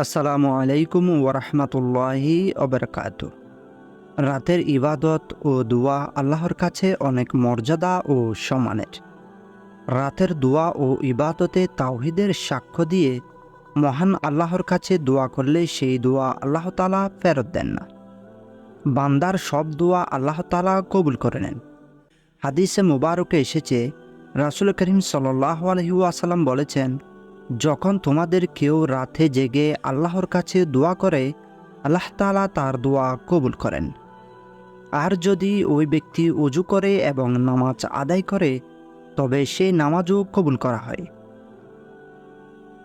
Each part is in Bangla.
আসসালামু আলাইকুম ওরহমতুল্লাহি অবরকাত রাতের ইবাদত ও দোয়া আল্লাহর কাছে অনেক মর্যাদা ও সম্মানের। রাতের দোয়া ও ইবাদতে তাওহিদের সাক্ষ্য দিয়ে মহান আল্লাহর কাছে দোয়া করলে সেই দোয়া আল্লাহ তালা ফেরত দেন না। বান্দার সব দোয়া আল্লাহ তালা কবুল করে নেন। হাদিসে মুবারকে এসেছে, রাসুল করিম সাল্লাহ আলহিউসাল্লাম বলেছেন যখন তোমাদের কেউ রাতে জেগে আল্লাহর কাছে দোয়া করে, আল্লাহ তালা তার দোয়া কবুল করেন। আর যদি ওই ব্যক্তি উজু করে এবং নামাজ আদায় করে, তবে সে নামাজও কবুল করা হয়।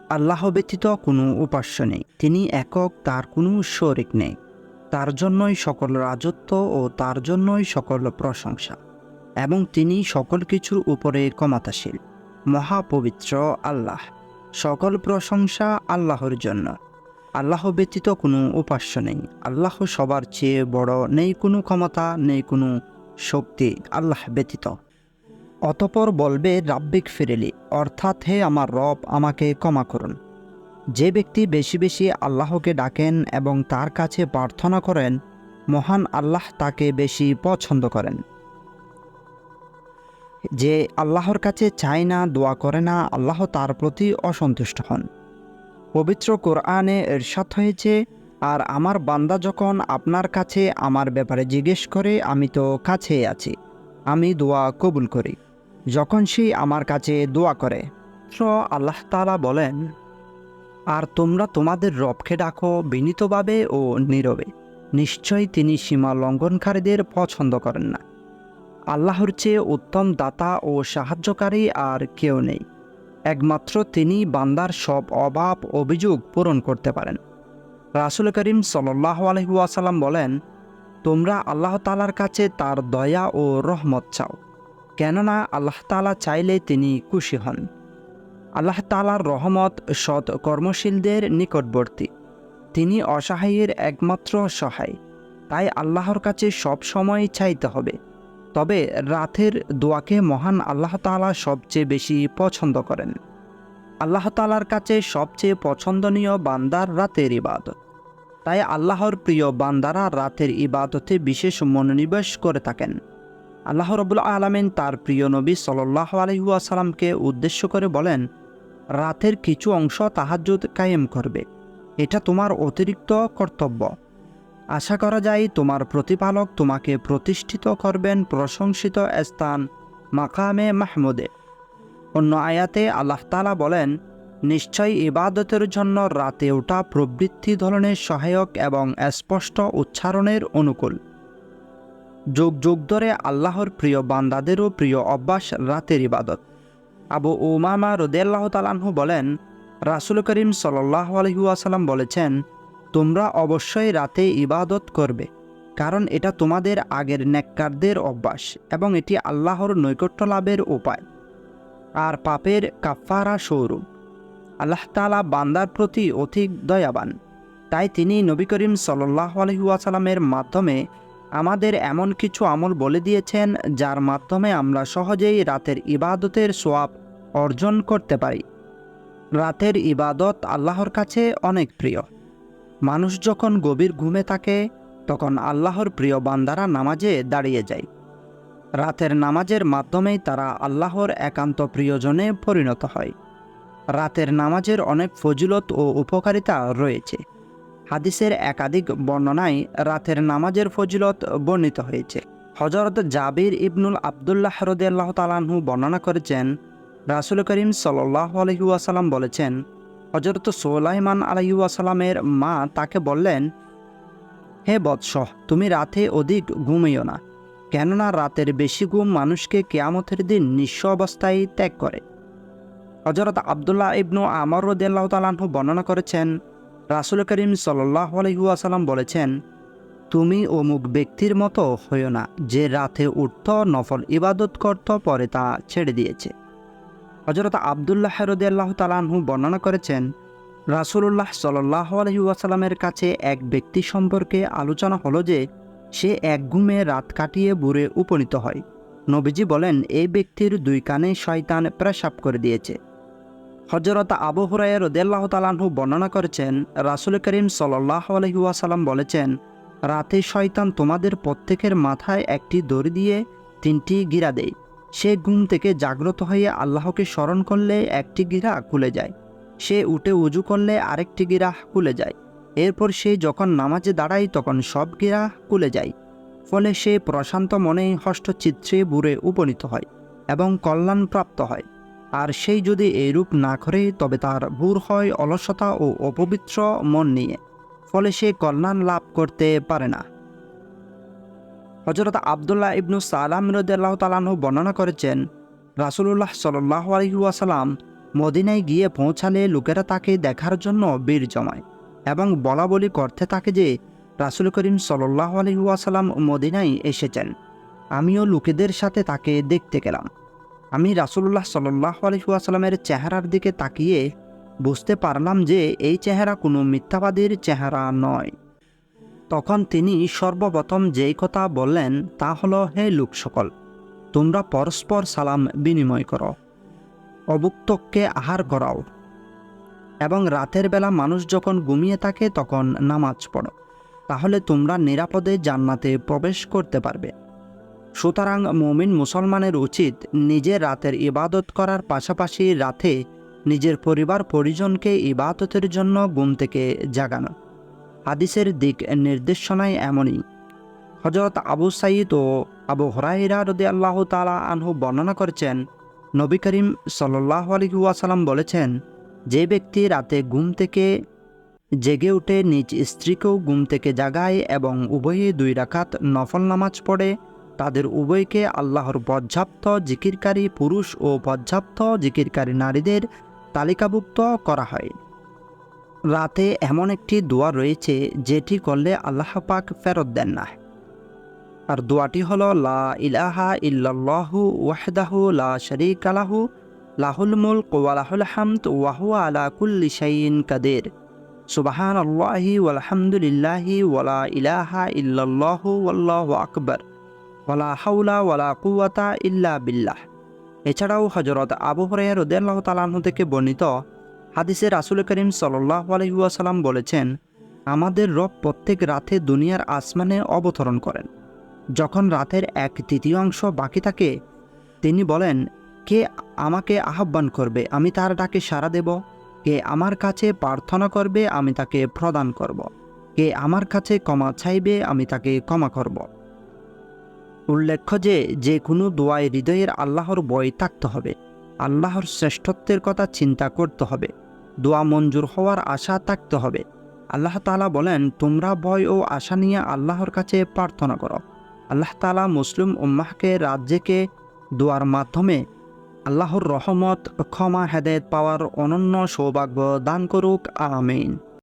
আল্লাহ ব্যতীত কোনো উপাস্য নেই। তিনি একক, তার কোনো শরিক নেই। তার জন্যই সকল রাজত্ব ও তার জন্যই সকল প্রশংসা। এবং তিনি সকল কিছুর উপরে ক্ষমতাশীল মহাপবিত্র আল্লাহ। সকল প্রশংসা আল্লাহর জন্য। আল্লাহ ব্যতীত কোনো উপাস্য নেই। আল্লাহ সবার চেয়ে বড় নেই কোনো ক্ষমতা, নেই কোনো শক্তি আল্লাহ ব্যতীত। অতপর বলবে, রাব্বিক ফিরেলি, অর্থাৎ হে আমার রব, আমাকে ক্ষমা করুন। যে ব্যক্তি বেশি বেশি আল্লাহকে ডাকেন এবং তার কাছে প্রার্থনা করেন, মহান আল্লাহ তাকে বেশি পছন্দ করেন। যে আল্লাহর কাছে চায় না, দোয়া করে না, আল্লাহ তার প্রতি অসন্তুষ্ট হন। পবিত্র কোরআনে এরশাদ হয়েছে, আর আমার বান্দা যখন আপনার কাছে আমার ব্যাপারে জিজ্ঞেস করে, আমি তো কাছেই আছি, আমি দোয়া কবুল করি। যখন সে আমার কাছে দোয়া করে আল্লাহ তালা বলেন, আর তোমরা তোমাদের রবকে ডাকো বিনীতভাবে ও নীরবে। নিশ্চয়ই তিনি সীমা লঙ্ঘনকারীদের পছন্দ করেন না। আল্লাহর চেয়ে উত্তম দাতা ও সাহায্যকারী আর কেউ নেই। একমাত্র তিনি বান্দার সব অভাব অভিযোগ পূরণ করতে পারেন। রাসুল করিম সাল্লাহ আলহুয়াসাল্লাম বলেন, তোমরা আল্লাহ তালার কাছে তার দয়া ও রহমত চাও, কেননা আল্লাহ তালা চাইলে তিনি খুশি হন। আল্লাহ তালার রহমত সৎ কর্মশীলদের নিকটবর্তী, তিনি অসহায়ের একমাত্র সহায়, তাই আল্লাহর কাছে সব সময় চাইতে হবে। তবে রাতের দোয়াকে মহান আল্লাহ তালা সবচেয়ে বেশি পছন্দ করেন। আল্লাহ তালার কাছে সবচেয়ে পছন্দনীয় বান্দার রাতের ইবাদত। তাই আল্লাহর প্রিয় বান্দারা রাতের ইবাদতে বিশেষ মনোনিবেশ করে থাকেন। আল্লাহ রবুল আলমিন তার প্রিয় নবী সাল্লাহ আলহিউসালামকে উদ্দেশ্য করে বলেন, রাতের কিছু অংশ তাহাজুদ কায়েম করবে। এটা তোমার অতিরিক্ত কর্তব্য। আশা করা যায় তোমার প্রতিপালক তোমাকে প্রতিষ্ঠিত করবেন প্রশংসিত স্থান মাকামে মাহমুদে। অন্য আয়াতে আল্লাহ তালা বলেন, নিশ্চয় ইবাদতের জন্য রাতে ওঠা প্রবৃত্তি ধরনের সহায়ক এবং স্পষ্ট উচ্চারণের অনুকূল। যুগ যুগ ধরে আল্লাহর প্রিয় বান্দাদেরও প্রিয় অভ্যাস রাতের ইবাদত। আবু উমামা রদেল্লাহ তালাহু বলেন, রাসুল করিম সাল্লাহ আলহিউসালাম বলেছেন তোমরা অবশ্যই রাতে ইবাদত করবে, কারণ এটা তোমাদের আগের নেককারদের অভ্যাস এবং এটি আল্লাহর নৈকট্য লাভের উপায়। আর পাপের কাফারা স্বরূপ আল্লাহ তালা বান্দার প্রতি অধিক দয়াবান। তাই তিনি নবী করিম সাল্লাহ আলহিউসালামের মাধ্যমে আমাদের এমন কিছু আমল বলে দিয়েছেন, যার মাধ্যমে আমরা সহজেই রাতের ইবাদতের সোয়াব অর্জন করতে পারি। রাতের ইবাদত আল্লাহর কাছে অনেক প্রিয়। মানুষ যখন গভীর ঘুমে থাকে, তখন আল্লাহর প্রিয় বান্দারা নামাজে দাঁড়িয়ে যায়। রাতের নামাজের মাধ্যমেই তারা আল্লাহর একান্ত প্রিয়জনে পরিণত হয়। রাতের নামাজের অনেক ফজিলত ও উপকারিতা রয়েছে। হাদিসের একাধিক বর্ণনায় রাতের নামাজের ফজিলত বর্ণিত হয়েছে। হজরত জাবির ইবনুল আবদুল্লাহ রদিয়াল্লাহ তালাহু বর্ণনা করেছেন, রাসুল করিম সাল্লাহ আলহিউসালাম বলেছেন হজরত সোলাইমান আলাইসালামের মা তাকে বললেন, হে বৎস তুমি রাতে অধিক ঘুমিও না, কেননা রাতের বেশি ঘুম মানুষকে কেয়ামতের দিন নিঃস্ব অবস্থায় ত্যাগ করে। হজরত আবদুল্লাহ ইবনু আমর রদিয়াল্লাহ তালাহু বর্ণনা করেছেন, রাসুল করিম সাল্লাহ আলহিউসালাম বলেছেন, তুমি অমুক ব্যক্তির মতো হইও না যে রাতে উঠত, নফল ইবাদত করত, পরে তা ছেড়ে দিয়েছে। হজরত আবদুল্লাহ রদিয়াল্লাহ তালাহু বর্ণনা করেছেন রাসুল্লাহ সাল্লাহ আলহিউসালামের কাছে এক ব্যক্তি সম্পর্কে আলোচনা হলো যে, সে এক ঘুমে রাত কাটিয়ে বুড়ে উপনীত হয়। নবীজি বলেন এই ব্যক্তির দুই কানে শয়তান প্রেসাব করে দিয়েছে। হজরত আবু হুরাই রদিয়াল্লাহ তালাহু বর্ণনা করেছেন, রাসুল করিম সাল্লাহ আলহিউসালাম বলেছেন, রাতে শয়তান তোমাদের প্রত্যেকের মাথায় একটি দড়ি দিয়ে তিনটি গিরা দেয়। সে ঘুম থেকে জাগ্রত হয়ে আল্লাহকে স্মরণ করলে একটি গিরা খুলে যায়। সে উঠে উজু করলে আরেকটি গিরা খুলে যায়। এরপর সে যখন নামাজে দাঁড়ায়, তখন সব গিরা খুলে যায়। ফলে সে প্রশান্ত মনে হস্তচিত্রে বুড়ে উপনীত হয় এবং কল্যাণপ্রাপ্ত হয়। আর সেই যদি এইরূপ না করে, তবে তার ভুর হয় অলসতা ও অপবিত্র মন নিয়ে। ফলে সে কল্যাণ লাভ করতে পারে না। হজরত আবদুল্লাহ ইবনু সালাম রদাল্লাহ তালাহু বর্ণনা করেছেন, রাসুলুল্লাহ সাল্লাহ আলহিউসালাম মদিনায় গিয়ে পৌঁছালে লোকেরা তাকে দেখার জন্য বীর জমায় এবং বলা বলি করতে থাকে যে, রাসুল করিম সাল্লাহ আলহিউসালাম মদিনায় এসেছেন। আমিও লোকেদের সাথে তাকে দেখতে গেলাম। আমি রাসুল্লাহ সাল্লাহ আলহিউসালামের চেহারার দিকে তাকিয়ে বুঝতে পারলাম যে, এই চেহারা কোনো মিথ্যাবাদীর চেহারা নয়। তখন তিনি সর্বপ্রথম যেই কথা বললেন তা হলো, হে লোক সকল, তোমরা পরস্পর সালাম বিনিময় করো অভুক্তকে আহার করাও। এবং রাতের বেলা মানুষ যখন ঘুমিয়ে থাকে তখন নামাজ পড়ো, তাহলে তোমরা নিরাপদে জান্নাতে প্রবেশ করতে পারবে। সুতরাং মমিন মুসলমানের উচিত নিজের রাতের ইবাদত করার পাশাপাশি রাতে নিজের পরিবার পরিজনকে ইবাদতের জন্য ঘুম থেকে জাগানো। হাদিসের দিক নির্দেশনায় এমনই। হজরত আবু সাইদ ও আবু হরাইরা রদি আল্লাহ তালা আনহু বর্ণনা করেছেন, নবী করিম সাল্লাহ আলহিউসালাম বলেছেন, যে ব্যক্তি রাতে ঘুম থেকে জেগে উঠে নিজ স্ত্রীকেও ঘুম থেকে জাগায় এবং উভয়ে দুই রাখাত নফল নামাজ পড়ে, তাদের উভয়কে আল্লাহর পর্যাপ্ত জিকিরকারী পুরুষ ও পর্যাপ্ত জিকিরকারী নারীদের তালিকাভুক্ত করা হয়। রাতে এমন একটি দোয়া রয়েছে যেটি করলে আল্লাহ পাক ফেরত দেন না। আর দোয়াটি হল, লা ইলাহা ইল্লাল্লাহু ওয়াহদাহু লা শরীক আলাহু লাহুল মুলক ওয়া লাহুল হামদ ওয়া হুয়া আলা কুল্লি শাইইন কাদির। সুবহান আল্লাহি ওয়ালহামদুলিল্লাহি ওয়ালা ইলাহা ইল্লাল্লাহু ওয়াল্লাহু আকবার ওয়ালা হাওলা ওয়ালা কুওয়াতা ইল্লা বিল্লাহ। এছাড়াও হজরত আবু হরাইয়া রদিয়াল্লাহ তালাহু থেকে বর্ণিত হাদিসে রাসুল করিম সাল্লাহ আলহিউসালাম বলেছেন, আমাদের রব প্রত্যেক রাতে দুনিয়ার আসমানে অবতরণ করেন। যখন রাতের এক তৃতীয়াংশ বাকি থাকে, তিনি বলেন, কে আমাকে আহ্বান করবে, আমি তার ডাকে সাড়া দেব? কে আমার কাছে প্রার্থনা করবে, আমি তাকে প্রদান করব? কে আমার কাছে ক্ষমা চাইবে, আমি তাকে ক্ষমা করব? উল্লেখ্য যে যে কোনো দোয়ায় হৃদয়ের আল্লাহর বই থাকতে হবে। আল্লাহর শ্রেষ্ঠত্বের কথা চিন্তা করতে হবে। দোয়া মঞ্জুর হওয়ার আশা থাকতে হবে। আল্লাহ তালা বলেন, তোমরা ভয় ও আশা নিয়ে আল্লাহর কাছে প্রার্থনা করো। আল্লাহ তালা মুসলিম উম্মাহকে রাজ্যকে দোয়ার মাধ্যমে আল্লাহর রহমত, ক্ষমা, হেদায়ত পাওয়ার অনন্য সৌভাগ্য দান করুক। আমিন।